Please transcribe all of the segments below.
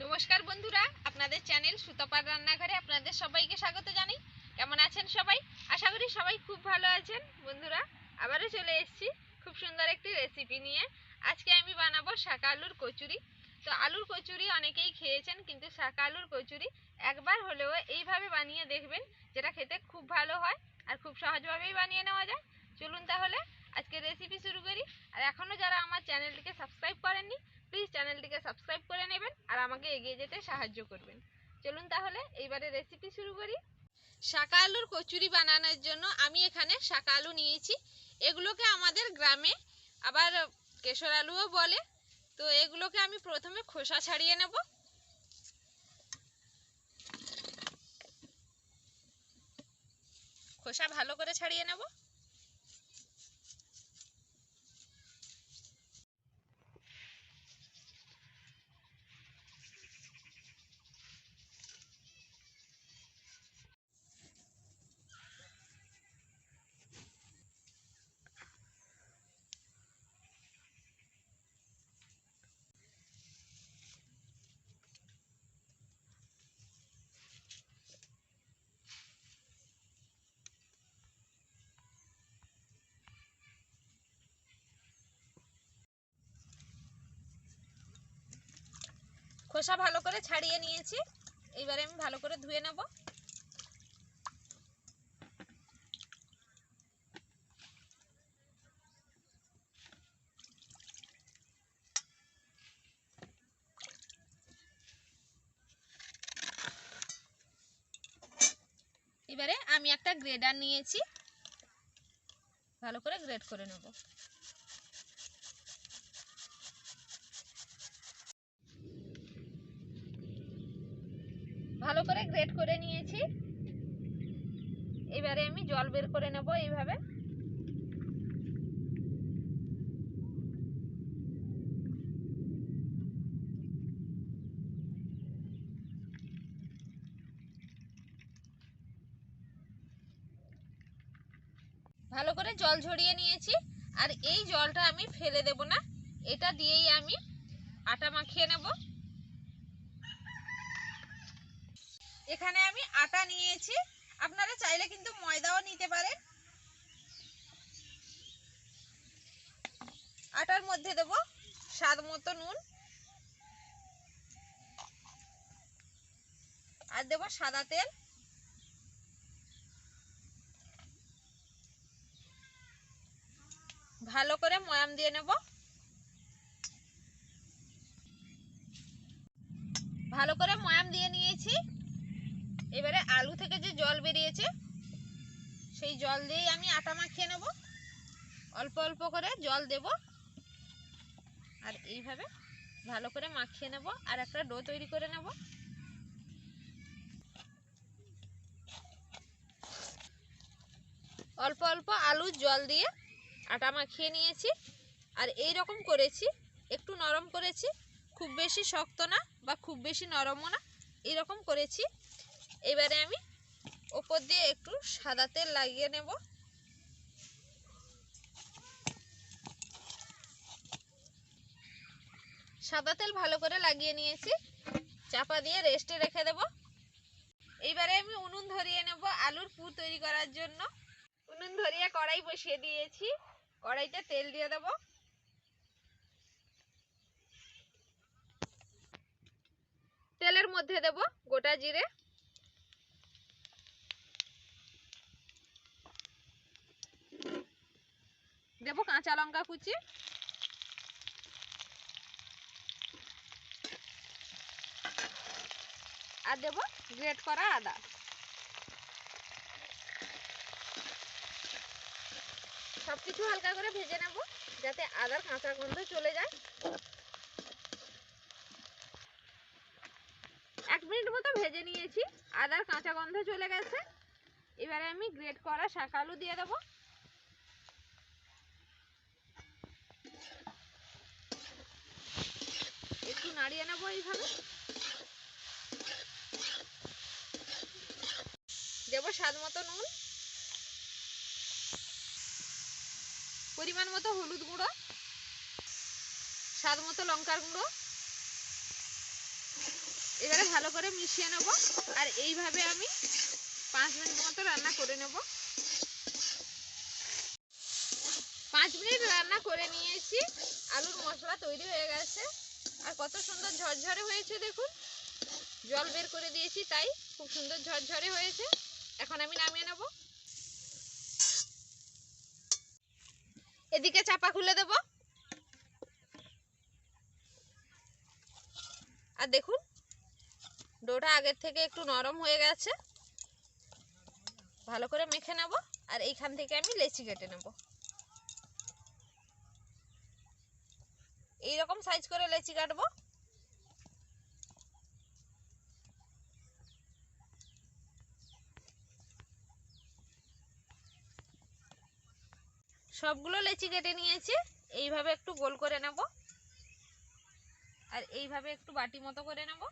নমস্কার বন্ধুরা, আপনাদের চ্যানেল সুতপার রান্নাঘরে আপনাদের সবাইকে স্বাগত জানাই। কেমন আছেন সবাই? আশা করি সবাই খুব ভালো আছেন। বন্ধুরা, আবারও চলে এসেছি খুব সুন্দর একটি রেসিপি নিয়ে। আজকে আমি বানাবো শাকা আলুর কচুরি। তো আলুর কচুরি অনেকেই খেয়েছেন, কিন্তু শাকা আলুর কচুরি একবার হলেও এইভাবে বানিয়ে দেখবেন, যেটা খেতে খুব ভালো হয় আর খুব সহজভাবেই বানিয়ে নেওয়া যায়। চলুন তাহলে আজকে রেসিপি শুরু করি। আর এখনও যারা আমার চ্যানেলটিকে সাবস্ক্রাইব করেননি প্লিজ চ্যানেলটিকে সাবস্ক্রাইব করে নেবেন আর আমাকে এগিয়ে যেতে সাহায্য করবেন। চলুন তাহলে এইবারে রেসিপি শুরু করি। শাকা আলুর কচুরি বানানোর জন্য আমি এখানে শাকা আলু নিয়েছি। এগুলোকে আমাদের গ্রামে আবার কেশর আলুও বলে। তো এগুলোকে আমি প্রথমে খোসা ছাড়িয়ে নেব। খোসা ভালো করে ছাড়িয়ে নেব। খোসা ভালো করে ছাড়িয়ে নিয়েছি। এইবারে আমি ভালো করে ধুয়ে নেব। এবারে আমি একটা গ্রেডার নিয়েছি। ভালো করে গ্রেড করে নেব। ভালো করে গ্রেড করে নিয়েছি। এবারে আমি জল বের করে নেব এইভাবে। ভালো করে জল ঝরিয়ে নিয়েছি। আর এই জলটা আমি ফেলে দেব না। এটা দিয়েই আমি আটা মাখিয়ে নেব। এখানে আমি আটা নিয়েছি। আপনারা চাইলে কিন্তু ময়দাও নিতে পারেন। আটার মধ্যে দেব স্বাদ মতো নুন। আর দেব সাদা তেল। ভালো করে ময়াম দিয়ে নেব। ভালো করে ময়াম দিয়ে নিয়েছি। এবারে আলু থেকে যে জল বেরিয়েছে, সেই জল দিয়েই আমি আটা মাখিয়ে নেব। অল্প অল্প করে জল দেব। আর এইভাবে ভালো করে মাখিয়ে নেব আর একটা ডো তৈরি করে নেব। অল্প অল্প আলু জল দিয়ে আটা মাখিয়ে নিয়েছি। আর এই রকম করেছি, একটু নরম করেছি। খুব বেশি শক্ত না বা খুব বেশি নরমও না, এরকম করেছি। এবারে আমি ওপর দিয়ে একটু সাদা তেল লাগিয়ে নেব। সাদা তেল ভালো করে লাগিয়ে নিয়েছি। চাপা দিয়ে রেস্টে রেখে দেব। এইবারে আমি উনুন ধরিয়ে নেব আলুর পুর তৈরি করার জন্য। উনুন ধরিয়ে কড়াই বসিয়ে দিয়েছি। কড়াইতে তেল দিয়ে দেব। তেলের মধ্যে দেব গোটা জিরে। দেব কাঁচা লঙ্কা কুচি। আর দেব গ্রেট করা আদা। সবকিছু হালকা করে ভেজে নেব, যাতে আদার কাঁচা গন্ধ চলে যায়। এক মিনিট মতো ভেজে নিয়েছি, আদার কাঁচা গন্ধ চলে গেছে। এবারে আমি গ্রেট করা শাকালু দিয়ে দেবো একটু নাড়িয়ে নেব এইভাবে। দেবো স্বাদ মতো নুন। পরিমাণ মতো হলুদ গুঁড়ো। স্বাদ মতো লঙ্কার গুঁড়ো। এবারে ভালো করে মিশিয়ে নেব। আর এইভাবে আমি পাঁচ মিনিট মতো রান্না করে নেব। পাঁচ মিনিট রান্না করে নিয়েছি। আলুর মশলা তৈরি হয়ে গেছে। আর কত সুন্দর ঝরঝরে হয়েছে দেখুন। জল বের করে দিয়েছি তাই খুব সুন্দর ঝরঝরে হয়েছে। এখন আমি নামিয়ে নেব। এদিকে চাপা খুলে দেব। আর দেখুন, ডোটা আগের থেকে একটু নরম হয়ে গেছে। ভালো করে মেখে নেব। আর এইখান থেকে আমি লেচি কেটে নেব। এইরকম সাইজ করে লেচি কাটবো। সবগুলো লেচি কেটে নিয়েছি, এইভাবে একটু গোল করে নেব। আর এইভাবে একটু বাটি মতো করে নেব।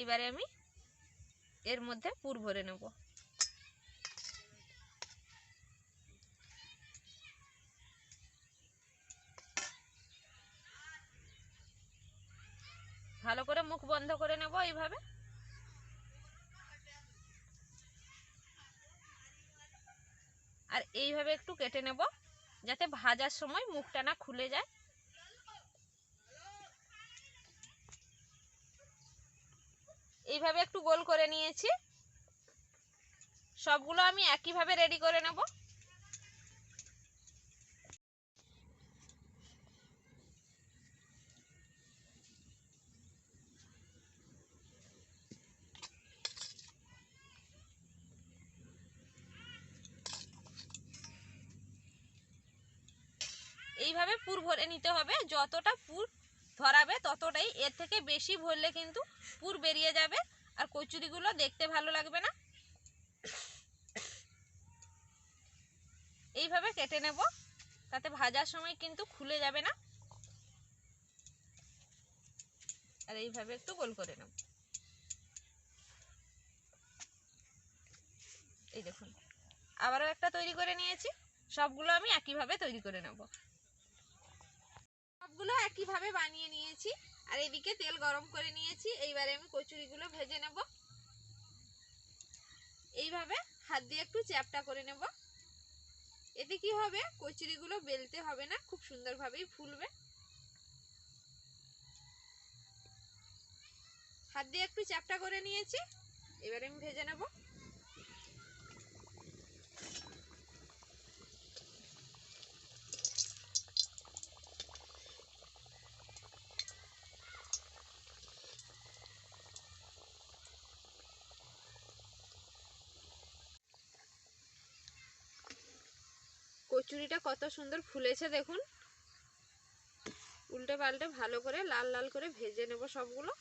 এবারে আমি এর মধ্যে পুর ভরে নেব। ভালো করে মুখ বন্ধ করে নেব এইভাবে। আর এইভাবে একটু কেটে নেব, যাতে ভাজার সময় মুখটা না খুলে যায়। এইভাবে একটু গোল করে নিয়েছি। সবগুলো আমি একইভাবে রেডি করে নেব। এইভাবে পুর ভরে নিতে হবে। যতটা পুর ধরাবে ততটাই। এর থেকে বেশি ভরলে কিন্তু পুর বেরিয়ে যাবে আর কচুরিগুলো দেখতে ভালো লাগবে না। এইভাবে কেটে নেব। তাতে ভাজার সময় কিন্তু খুলে যাবে না। আর এইভাবে একটু গোল করে নেব। এই দেখুন, আবারও একটা তৈরি করে নিয়েছি। সবগুলো আমি একইভাবে তৈরি করে নেব। সবগুলো একইভাবে বানিয়ে নিয়েছি। আর এদিকে তেল গরম করে নিয়েছি। এইবারে আমি কচুরিগুলো ভেজে নেব। এইভাবে হাত দিয়ে একটু চ্যাপটা করে নেব। এতে কি হবে? কচুরিগুলো বেলতে হবে না, খুব সুন্দরভাবেই ফুলবে। হাত দিয়ে একটু চ্যাপটা করে নিয়েছি। এবারে আমি ভেজে নেব। কচুরিটা কত সুন্দর ফুলেছে দেখুন। উল্টে পাল্টে ভালো করে লাল লাল করে ভেজে নেব সবগুলো।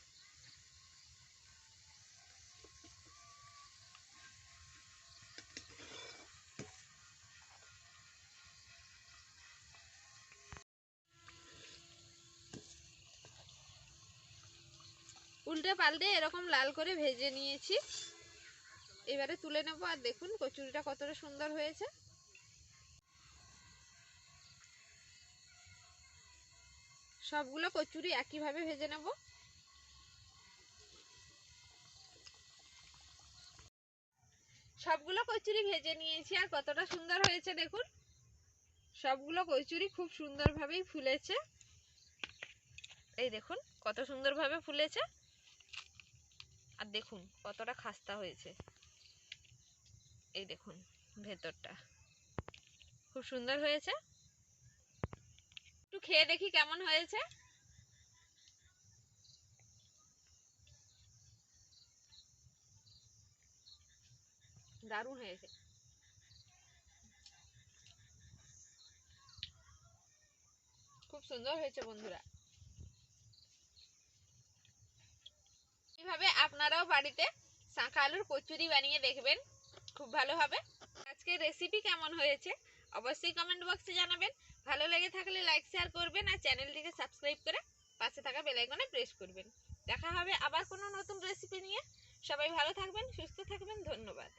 উল্টে পাল্টে এরকম লাল করে ভেজে নিয়েছি। এবারে তুলে নেব আর দেখুন কচুরিটা কতটা সুন্দর হয়েছে। সবগুলো কচুরি একইভাবে ভেজে নেব। সবগুলো কচুরি ভেজে নিয়েছি আর কতটা সুন্দর হয়েছে দেখুন। সবগুলো কচুরি খুব সুন্দরভাবেই ফুলেছে। এই দেখুন, কত সুন্দরভাবে ফুলেছে। আর দেখুন, কতটা খাস্তা হয়েছে। এই দেখুন, ভেতরটা। খুব সুন্দর হয়েছে। খেয়ে দেখি কেমন হয়েছে। দারুণ হয়েছে। খুব সুন্দর হয়েছে বন্ধুরা। এইভাবে আপনারাও বাড়িতে শাঁখা আলুর কচুরি বানিয়ে দেখবেন। খুব ভালো হবে। আজকের রেসিপি কেমন হয়েছে? অবশ্যই কমেন্ট বক্সে জানাবেন। ভালো লেগে থাকলে লাইক শেয়ার করবেন আর চ্যানেলটিকে সাবস্ক্রাইব করে পাশে থাকা বেল আইকনে প্রেস করবেন। দেখা হবে আবার কোনো নতুন রেসিপি নিয়ে। সবাই ভালো থাকবেন, সুস্থ থাকবেন, ধন্যবাদ।